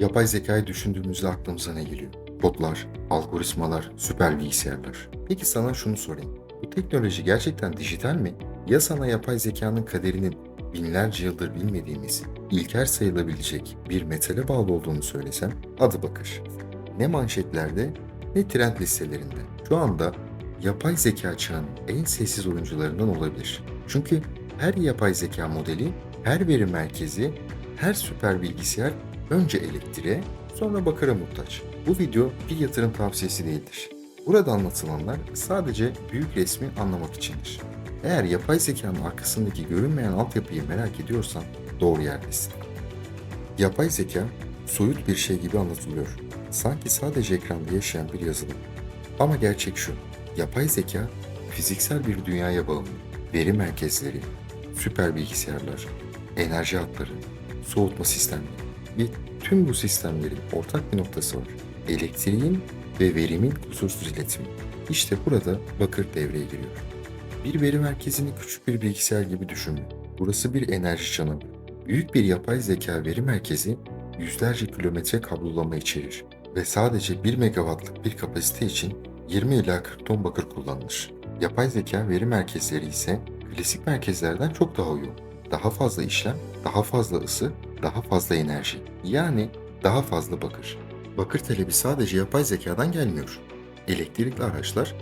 Yapay zekayı düşündüğümüzde aklımıza ne geliyor? Kodlar, algoritmalar, süper bilgisayarlar. Peki sana şunu sorayım. Bu teknoloji gerçekten dijital mi? Ya sana yapay zekanın kaderinin binlerce yıldır bilmediğimiz, ilker sayılabilecek bir metale bağlı olduğunu söylesem, adı bakır. Ne manşetlerde ne trend listelerinde. Şu anda yapay zeka çağının en sessiz oyuncularından olabilir. Çünkü her yapay zeka modeli, her veri merkezi, her süper bilgisayar önce elektriğe, sonra bakıra muhtaç. Bu video bir yatırım tavsiyesi değildir. Burada anlatılanlar sadece büyük resmi anlamak içindir. Eğer yapay zekanın arkasındaki görünmeyen altyapıyı merak ediyorsan doğru yerdesin. Yapay zeka soyut bir şey gibi anlatılıyor. Sanki sadece ekranda yaşayan bir yazılım. Ama gerçek şu, yapay zeka fiziksel bir dünyaya bağımlı. Veri merkezleri, süper bilgisayarlar, enerji hatları, soğutma sistemleri ve tüm bu sistemlerin ortak bir noktası var. Elektriğin ve verimin kusursuz iletimi. İşte burada bakır devreye giriyor. Bir veri merkezini küçük bir bilgisayar gibi düşünün. Burası bir enerji çanağı. Büyük bir yapay zeka veri merkezi yüzlerce kilometre kablolama içerir ve sadece 1 megawattlık bir kapasite için 20 ila 40 ton bakır kullanılır. Yapay zeka veri merkezleri ise klasik merkezlerden çok daha yoğun. Daha fazla işlem, daha fazla ısı, daha fazla enerji. Yani daha fazla bakır. Bakır talebi sadece yapay zekadan gelmiyor. Elektrikli araçlar,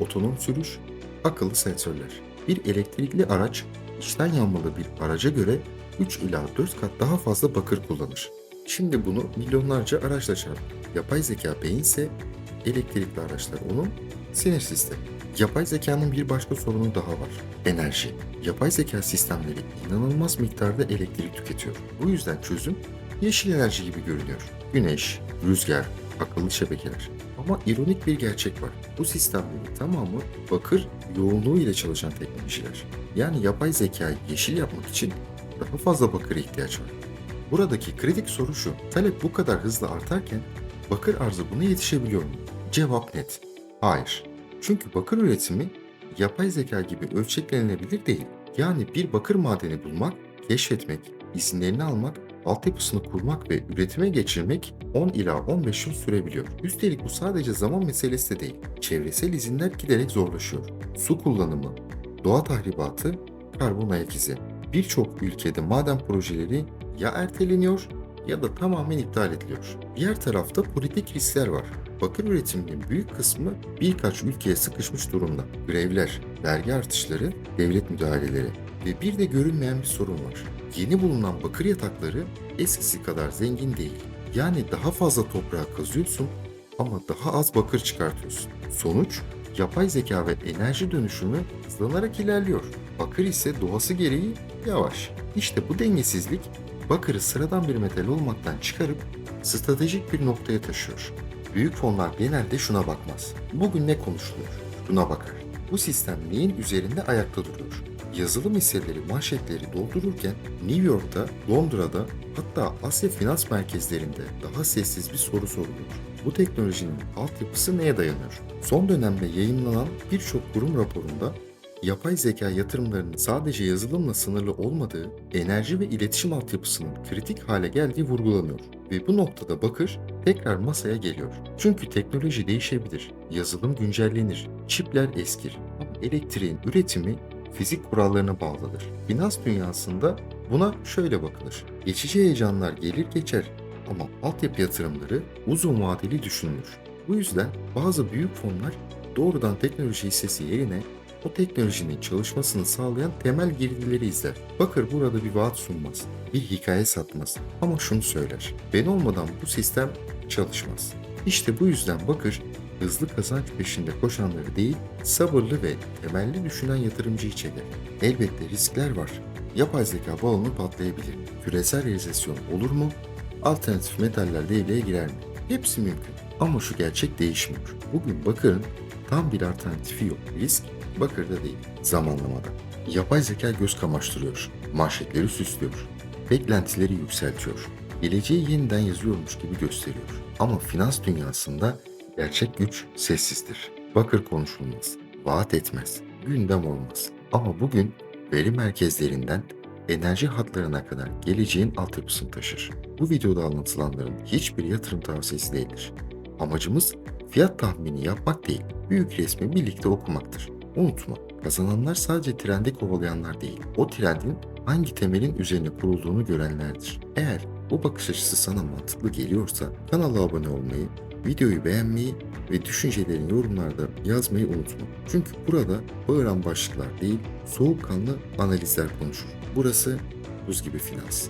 otonom sürüş, akıllı sensörler. Bir elektrikli araç içten yanmalı bir araca göre 3 ila 4 kat daha fazla bakır kullanır. Şimdi bunu milyonlarca araçla çarp. Yapay zeka beyinse elektrikli araçlar onun sinir sistemi. Yapay zekanın bir başka sorunu daha var. Enerji. Yapay zeka sistemleri inanılmaz miktarda elektrik tüketiyor. Bu yüzden çözüm yeşil enerji gibi görünüyor. Güneş, rüzgar, akıllı şebekeler. Ama ironik bir gerçek var. Bu sistemlerin tamamı bakır yoğunluğu ile çalışan teknolojiler. Yani yapay zekayı yeşil yapmak için daha fazla bakıra ihtiyaç var. Buradaki kritik soru şu. Talep bu kadar hızlı artarken bakır arzı buna yetişebiliyor mu? Cevap net. Hayır. Çünkü bakır üretimi yapay zeka gibi ölçeklenilebilir değil. Yani bir bakır madeni bulmak, keşfetmek, isimlerini almak, altyapısını kurmak ve üretime geçirmek 10 ila 15 yıl sürebiliyor. Üstelik bu sadece zaman meselesi de değil. Çevresel izinler giderek zorlaşıyor. Su kullanımı, doğa tahribatı, karbon ayak izi. Birçok ülkede maden projeleri ya erteleniyor ya da tamamen iptal ediliyor. Diğer tarafta politik riskler var. Bakır üretiminin büyük kısmı birkaç ülkeye sıkışmış durumda. Grevler, vergi artışları, devlet müdahaleleri ve bir de görünmeyen bir sorun var. Yeni bulunan bakır yatakları eskisi kadar zengin değil. Yani daha fazla toprağa kazıyorsun ama daha az bakır çıkartıyorsun. Sonuç yapay zeka ve enerji dönüşümü hızlanarak ilerliyor. Bakır ise doğası gereği yavaş. İşte bu dengesizlik bakırı sıradan bir metal olmaktan çıkarıp stratejik bir noktaya taşıyor. Büyük fonlar genelde şuna bakmaz. Bugün ne konuşuluyor? Buna bakar. Bu sistem neyin üzerinde ayakta duruyor? Yazılım hisseleri manşetleri doldururken New York'ta, Londra'da hatta Asya finans merkezlerinde daha sessiz bir soru soruluyor. Bu teknolojinin altyapısı neye dayanıyor? Son dönemde yayınlanan birçok kurum raporunda yapay zeka yatırımlarının sadece yazılımla sınırlı olmadığı, enerji ve iletişim altyapısının kritik hale geldiği vurgulanıyor. Ve bu noktada bakır tekrar masaya geliyor. Çünkü teknoloji değişebilir, yazılım güncellenir, çipler eskir ama elektriğin üretimi fizik kurallarına bağlıdır. Finans dünyasında buna şöyle bakılır. Geçici heyecanlar gelir geçer ama altyapı yatırımları uzun vadeli düşünülür. Bu yüzden bazı büyük fonlar doğrudan teknoloji hissesi yerine o teknolojinin çalışmasını sağlayan temel girdileri izler. Bakır burada bir vaat sunmaz, bir hikaye satmaz ama şunu söyler. Ben olmadan bu sistem çalışmaz. İşte bu yüzden Bakır hızlı kazanç peşinde koşanları değil, sabırlı ve temelli düşünen yatırımcıyı çeker. Elbette riskler var. Yapay zeka balonu patlayabilir. Küresel rezesyon olur mu? Alternatif metaller devreye girer mi? Hepsi mümkün. Ama şu gerçek değişmiyor. Bugün bakırın tam bir alternatifi yok. Risk bakırda değil, zamanlamada. Yapay zeka göz kamaştırıyor, manşetleri süslüyor, beklentileri yükseltiyor, geleceği yeniden yazıyormuş gibi gösteriyor. Ama finans dünyasında gerçek güç sessizdir. Bakır konuşulmaz, vaat etmez, gündem olmaz. Ama bugün veri merkezlerinden enerji hatlarına kadar geleceğin altyapısını taşır. Bu videoda anlatılanların hiçbir yatırım tavsiyesi değildir. Amacımız fiyat tahmini yapmak değil, büyük resmi birlikte okumaktır. Unutma, kazananlar sadece trendi kovalayanlar değil, o trendin hangi temelin üzerine kurulduğunu görenlerdir. Eğer bu bakış açısı sana mantıklı geliyorsa kanala abone olmayı, videoyu beğenmeyi ve düşüncelerini yorumlarda yazmayı unutma. Çünkü burada bağıran başlıklar değil, soğukkanlı analizler konuşur. Burası buz gibi finans.